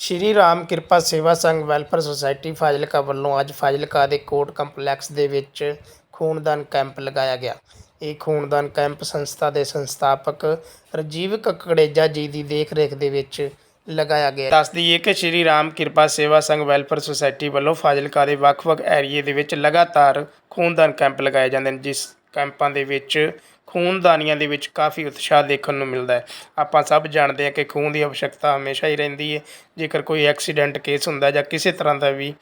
ਸ਼੍ਰੀ ਰਾਮ ਕਿਰਪਾ ਸੇਵਾ ਸੰਘ welfare society Fazilka ਵੱਲੋਂ ਅੱਜ ਫਾਜ਼ਿਲਕਾ ਦੇ ਕੋਰਟ ਕੰਪਲੈਕਸ ਦੇ ਵਿੱਚ ਖੂਨਦਾਨ ਕੈਂਪ ਲਗਾਇਆ ਗਿਆ। ਇਹ ਖੂਨਦਾਨ ਕੈਂਪ ਸੰਸਥਾ ਦੇ ਸੰਸਥਾਪਕ ਰਜੀਵ ਕਕੜੇਜਾ ਜੀ ਦੀ ਦੇਖਰੇਖ ਦੇ ਵਿੱਚ ਲਗਾਇਆ ਗਿਆ ਦੱਸ ਦਈਏ ਕਿ ਸ਼੍ਰੀ ਰਾਮ ਕਿਰਪਾ ਸੇਵਾ ਸੰਘ ਵੈਲਫੇਅਰ ਸੁਸਾਇਟੀ ਵੱਲੋਂ ਫਾਜ਼ਿਲਕਾ ਦੇ ਵੱਖ-ਵੱਖ ਏਰੀਏ ਦੇ ਵਿੱਚ ਲਗਾਤਾਰ ਖੂਨਦਾਨ ਕੈਂਪ ਲਗਾਏ ਜਾਂਦੇ ਨੇ, ਜਿਸ ਕੈਂਪਾਂ ਦੇ ਵਿੱਚ ਖੂਨਦਾਨੀਆਂ ਦੇ ਵਿੱਚ ਕਾਫੀ ਉਤਸ਼ਾਹ ਦੇਖਣ ਨੂੰ ਮਿਲਦਾ ਹੈ। ਆਪਾਂ ਸਭ ਜਾਣਦੇ ਹਾਂ ਕਿ ਖੂਨ ਦੀ ਆਵਸ਼ਕਤਾ ਹਮੇਸ਼ਾ ਹੀ ਰਹਿੰਦੀ ਹੈ। ਜੇਕਰ ਕੋਈ ਐਕਸੀਡੈਂਟ ਕੇਸ ਹੁੰਦਾ ਜਾਂ ਕਿਸੇ ਤਰ੍ਹਾਂ ਦਾ ਵੀ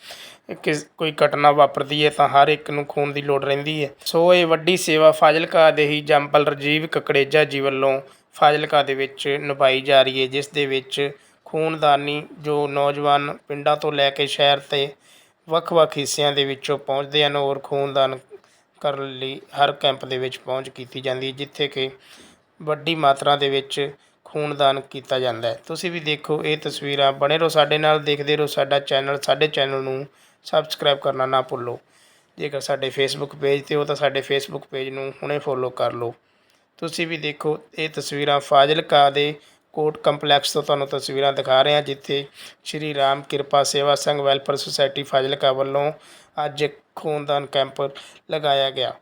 ਕਿਸ, ਕੋਈ ਘਟਨਾ ਵਾਪਰਦੀ ਹੈ ਤਾਂ ਹਰ ਇੱਕ ਨੂੰ ਖੂਨ ਦੀ ਲੋੜ ਰਹਿੰਦੀ ਹੈ। ਸੋ ਇਹ ਵੱਡੀ ਸੇਵਾ ਫਾਜ਼ਿਲਕਾ ਦੇ ਹੀ ਜੰਪਲ ਰਜੀਵ ਕਕੜੇਜਾ ਜੀ ਵੱਲੋਂ ਫਾਜ਼ਿਲਕਾ ਦੇ ਵਿੱਚ ਨਿਭਾਈ ਜਾ ਰਹੀ ਹੈ, ਜਿਸ ਦੇ ਵਿੱਚ ਖੂਨਦਾਨੀ ਜੋ ਨੌਜਵਾਨ ਪਿੰਡਾਂ ਤੋਂ ਲੈ ਕੇ ਸ਼ਹਿਰ ਤੇ ਵੱਖ-ਵੱਖ ਹਿੱਸਿਆਂ ਦੇ ਵਿੱਚੋਂ ਪਹੁੰਚਦੇ ਹਨ ਔਰ ਖੂਨਦਾਨ ਕਰਨ ਲਈ ਹਰ ਕੈਂਪ ਦੇ ਵਿੱਚ ਪਹੁੰਚ ਕੀਤੀ ਜਾਂਦੀ ਜਿੱਥੇ ਕਿ ਵੱਡੀ ਮਾਤਰਾ ਦੇ ਵਿੱਚ ਖੂਨਦਾਨ ਕੀਤਾ ਜਾਂਦਾ ਤੁਸੀਂ ਵੀ ਦੇਖੋ, ਇਹ ਤਸਵੀਰਾਂ ਬਣੇ ਰਹੋ ਸਾਡੇ ਨਾਲ, ਦੇਖਦੇ ਰਹੋ ਸਾਡਾ ਚੈਨਲ, ਸਾਡੇ ਚੈਨਲ ਨੂੰ ਸਬਸਕ੍ਰਾਈਬ ਕਰਨਾ ਨਾ ਭੁੱਲੋ। ਜੇਕਰ ਸਾਡੇ ਫੇਸਬੁੱਕ ਪੇਜ ਤੇ ਹੋ ਤਾਂ ਸਾਡੇ ਫੇਸਬੁੱਕ ਪੇਜ ਨੂੰ ਹੁਣੇ ਫੋਲੋ ਕਰ ਲਓ। ਤੁਸੀਂ ਵੀ ਦੇਖੋ, ਇਹ ਤਸਵੀਰਾਂ ਫਾਜ਼ਿਲਕਾ ਦੇ ਕੋਰਟ ਕੰਪਲੈਕਸ ਤੋਂ ਤੁਹਾਨੂੰ ਤਸਵੀਰਾਂ ਦਿਖਾ ਰਹੇ ਹਾਂ, ਜਿੱਥੇ ਸ਼੍ਰੀ ਰਾਮ ਕਿਰਪਾ ਸੇਵਾ ਸੰਘ ਵੈਲਫੇਅਰ ਸੁਸਾਇਟੀ ਫਾਜ਼ਿਲਕਾ ਵੱਲੋਂ ਅੱਜ ਖੂਨਦਾਨ ਕੈਂਪ ਲਗਾਇਆ ਗਿਆ।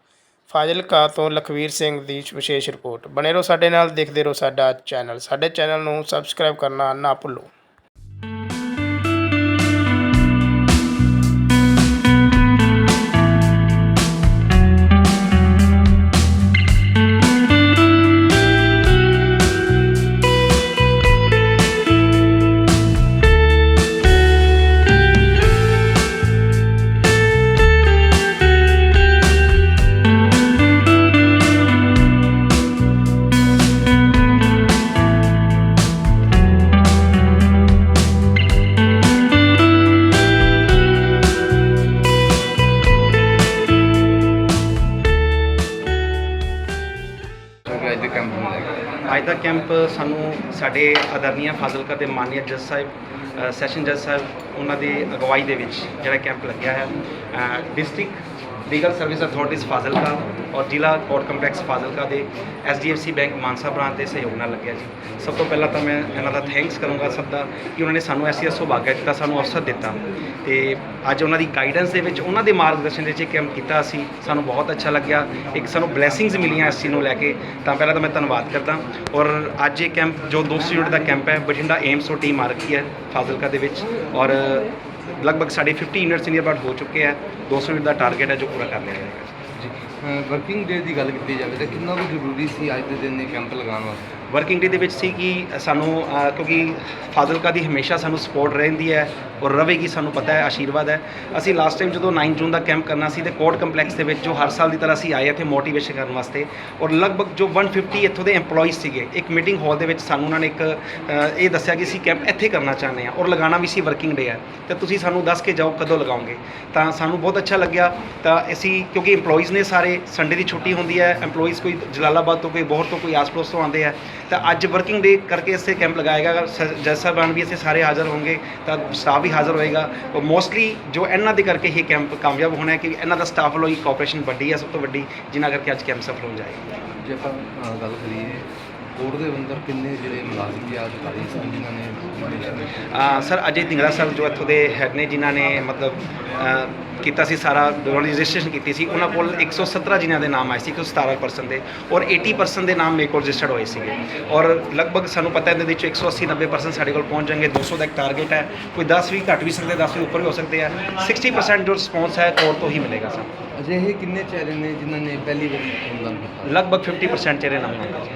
ਫਾਜ਼ਿਲਕਾ ਤੋਂ ਲਖਵੀਰ ਸਿੰਘ ਦੀ ਵਿਸ਼ੇਸ਼ ਰਿਪੋਰਟ। ਬਣੇ ਰਹੋ ਸਾਡੇ ਨਾਲ, ਦੇਖਦੇ ਰਹੋ ਸਾਡਾ ਚੈਨਲ। ਸਾਡੇ ਚੈਨਲ ਨੂੰ ਸਬਸਕ੍ਰਾਈਬ ਕਰਨਾ ਨਾ ਭੁੱਲੋ। ਅੱਜ ਦਾ ਕੈਂਪ ਸਾਨੂੰ ਸਾਡੇ ਆਦਰਨੀय ਫਾਜ਼ਿਲਕਾ ਦੇ ਮਾਨਯ ਜੱਜ ਸਾਹਿਬ ਸੈਸ਼ਨ ਜੱਜ ਸਾਹਿਬ, ਉਹਨਾਂ ਦੀ ਅਗਵਾਈ ਦੇ ਵਿੱਚ ਜਿਹੜਾ ਕੈਂਪ ਲੱਗਿਆ ਹੈ। District legal service authorities Fazilka ਔਰ ਜ਼ਿਲ੍ਹਾ ਕੋਰਟ ਕੰਪਲੈਕਸ ਫਾਜ਼ਿਲਕਾ ਦੇ ਐਸਡੀਐਫਸੀ ਬੈਂਕ ਮਾਨਸਾ ਬ੍ਰਾਂਚ ਦੇ ਸਹਿਯੋਗ ਨਾਲ ਲੱਗਿਆ ਜੀ। ਸਭ ਤੋਂ ਪਹਿਲਾਂ ਤਾਂ ਮੈਂ ਇਹਨਾਂ ਦਾ ਥੈਂਕਸ ਕਰੂੰਗਾ ਸਭ ਦਾ ਕਿ ਉਹਨਾਂ ਨੇ ਸਾਨੂੰ ਐਸੀ ਸੁਭਾਗਿਆ ਦਿੱਤਾ, ਸਾਨੂੰ ਅਵਸਰ ਦਿੱਤਾ। ਤੇ ਅੱਜ ਉਹਨਾਂ ਦੀ ਗਾਈਡੈਂਸ ਦੇ ਵਿੱਚ ਉਹਨਾਂ ਦੇ ਮਾਰਗਦਰਸ਼ਨ ਦੇ ਵਿੱਚ ਇਹ ਕੈਂਪ ਕੀਤਾ ਅਸੀਂ। ਸਾਨੂੰ ਬਹੁਤ ਅੱਛਾ ਲੱਗਿਆ। ਇੱਕ ਸਾਨੂੰ ਬਲੇਸਿੰਗਸ ਮਿਲੀਆਂ ਇਸ ਚੀਜ਼ ਨੂੰ ਲੈ ਕੇ। ਤਾਂ ਪਹਿਲਾਂ ਤਾਂ ਮੈਂ ਧੰਨਵਾਦ ਕਰਦਾ। ਔਰ ਅੱਜ ਇਹ ਕੈਂਪ ਜੋ 200 ਯੂਨਿਟ ਦਾ ਕੈਂਪ ਹੈ, ਬਠਿੰਡਾ ਏਮਸ ਤੋਂ ਟੀਮ ਆ ਰੱਖੀ ਹੈ ਫਾਜ਼ਿਲਕਾ ਦੇ ਵਿੱਚ। ਔਰ ਲਗਭਗ ਸਾਡੇ 50 ਯੂਨਿਟਸ ਨੀਅਰ ਅਬਾਊਟ ਹੋ ਚੁੱਕੇ ਹੈ 200 ਯੂਨਿਟ ਦਾ ਟਾਰਗੇਟ ਹੈ ਜੋ ਪੂਰਾ ਕਰ ਲਿਆ ਜਾਏਗਾ ਜੀ। ਵਰਕਿੰਗ ਡੇ ਦੀ ਗੱਲ ਕੀਤੀ ਜਾਵੇ ਤਾਂ ਕਿੰਨਾ ਕੁ ਜ਼ਰੂਰੀ ਸੀ ਅੱਜ ਦੇ ਦਿਨ ਇਹ ਕੈਂਪ ਲਗਾਉਣ ਵਾਸਤੇ? ਵਰਕਿੰਗ ਡੇ ਦੇ ਵਿੱਚ ਸੀ ਕਿ ਸਾਨੂੰ ਅ, ਕਿਉਂਕਿ ਫਾਜ਼ਿਲਕਾ ਦੀ ਹਮੇਸ਼ਾ ਸਾਨੂੰ ਸਪੋਰਟ ਰਹਿੰਦੀ ਹੈ ਔਰ ਰਵੇਗੀ ਸਾਨੂੰ ਪਤਾ ਹੈ ਆਸ਼ੀਰਵਾਦ ਹੈ। ਅਸੀਂ ਲਾਸਟ ਟਾਈਮ ਜਦੋਂ 9 ਜੂਨ ਦਾ ਕੈਂਪ ਕਰਨਾ ਸੀ ਤੇ ਕੋਰਟ ਕੰਪਲੈਕਸ ਦੇ ਵਿੱਚ ਜੋ ਹਰ ਸਾਲ ਦੀ ਤਰ੍ਹਾਂ ਅਸੀਂ ਆਏ ਇੱਥੇ ਮੋਟੀਵੇਸ਼ਨ ਕਰਨ ਵਾਸਤੇ ਔਰ ਲਗਭਗ ਜੋ 150 ਇੱਥੋਂ ਦੇ EMPLOYEES ਸੀਗੇ ਇੱਕ ਮੀਟਿੰਗ ਹਾਲ ਦੇ ਵਿੱਚ ਸਾਨੂੰ ਉਹਨਾਂ ਨੇ ਇੱਕ ਅ, ਇਹ ਦੱਸਿਆ ਕਿ ਅਸੀਂ ਕੈਂਪ ਇੱਥੇ ਕਰਨਾ ਚਾਹੁੰਦੇ ਹਾਂ ਔਰ ਲਗਾਉਣਾ ਵੀ ਸੀ ਵਰਕਿੰਗ ਡੇ ਹੈ। ਤੇ ਤੁਸੀਂ ਸਾਨੂੰ ਦੱਸ ਕੇ ਜਾਓ ਕਦੋਂ ਲਗਾਓਗੇ। ਤਾਂ ਸਾਨੂੰ ਬਹੁਤ ਅੱਛਾ ਲੱਗਿਆ। ਤਾਂ ਅਸੀਂ ਕਿਉਂਕਿ EMPLOYEES ਨੇ ਸਾਰੇ ਸੰਡੇ ਦੀ ਛੁੱਟੀ ਹੁੰਦੀ ਹੈ EMPLOYEES ਕੋਈ ਜਲਾਲਾਬਾਦ ਤੋਂ ਕੋਈ ਬੋਹਰ ਤੋਂ ਕੋਈ ਆਸ-ਪੜੋਸ ਤੋਂ ਆਉਂਦੇ ਆ ਤਾਂ ਅੱਜ ਵਰਕਿੰਗ ਡੇ ਕਰਕੇ ਇਸੇ ਕੈਂਪ ਲਗਾਏਗਾ। ਜੱਜ ਸਾਹਿਬਾਨ ਵੀ ਇੱਥੇ ਸਾਰੇ ਹਾਜ਼ਰ ਹੋਣਗੇ, ਤਾਂ ਸਟਾਫ ਵੀ ਹਾਜ਼ਰ ਹੋਏਗਾ। ਔਰ ਮੋਸਟਲੀ ਜੋ ਇਹਨਾਂ ਦੇ ਕਰਕੇ ਇਹ ਕੈਂਪ ਕਾਮਯਾਬ ਹੋਣਾ ਹੈ ਕਿ ਇਹਨਾਂ ਦਾ ਸਟਾਫ ਵੱਲੋਂ ਹੀ ਕੋਆਪਰੇਸ਼ਨ ਵੱਡੀ ਹੈ, ਸਭ ਤੋਂ ਵੱਡੀ, ਜਿਨ੍ਹਾਂ ਕਰਕੇ ਅੱਜ ਕੈਂਪ ਸਫਲ ਹੋ ਜਾਏਗਾ ਜੇ ਆਪਾਂ ਗੱਲ ਕਰੀਏ ਕੋਰਟ ਦੇ ਅੰਦਰ ਕਿੰਨੇ ਜਿਹੜੇ ਮੁਲਾਜ਼ਮ ਜਾਂ ਅਧਿਕਾਰੀ ਸਨ ਜਿਨ੍ਹਾਂ ਨੇ ਸਰ ਅਜੇ ਢਿੰਗਰਾ ਸਰ ਜੋ ਇੱਥੋਂ ਦੇ ਹੈਡ ਨੇ ਜਿਨ੍ਹਾਂ ਨੇ ਮਤਲਬ ਕੀਤਾ ਸੀ ਸਾਰਾ ਰਜਿਸਟ੍ਰੇਸ਼ਨ ਕੀਤੀ ਸੀ ਉਹਨਾਂ ਕੋਲ 117 ਜਿਨ੍ਹਾਂ ਦੇ ਨਾਮ ਆਏ ਸੀ 117 ਪਰਸਨ ਦੇ ਔਰ 80 ਪਰਸਨ ਦੇ ਨਾਮ ਮੇਰੇ ਕੋਲ ਰਜਿਸਟਰਡ ਹੋਏ ਸੀਗੇ। ਔਰ ਲਗਭਗ ਸਾਨੂੰ ਪਤਾ ਹੈ ਇਹਦੇ ਵਿੱਚ 180 90 ਪਰਸਨ ਸਾਡੇ ਕੋਲ ਪਹੁੰਚ ਜਾਣਗੇ 200 ਦਾ ਇੱਕ ਟਾਰਗੇਟ ਹੈ ਕੋਈ 10 ਵੀ ਘੱਟ ਵੀ ਸਕਦੇ 10 ਵੀ ਉੱਪਰ ਵੀ ਹੋ ਸਕਦੇ ਆ 60% ਜੋ ਰਿਸਪੌਂਸ ਹੈ ਕੋਰਟ ਤੋਂ ਹੀ ਮਿਲੇਗਾ ਸਾਨੂੰ ਅਜਿਹੇ ਕਿੰਨੇ ਚਿਹਰੇ ਨੇ ਜਿਨ੍ਹਾਂ ਨੇ ਪਹਿਲੀ ਵਾਰੀ ਕੀਤਾ? ਲਗਭਗ 50% ਚਿਹਰੇ ਨਾਮ ਆਉਂਦੇ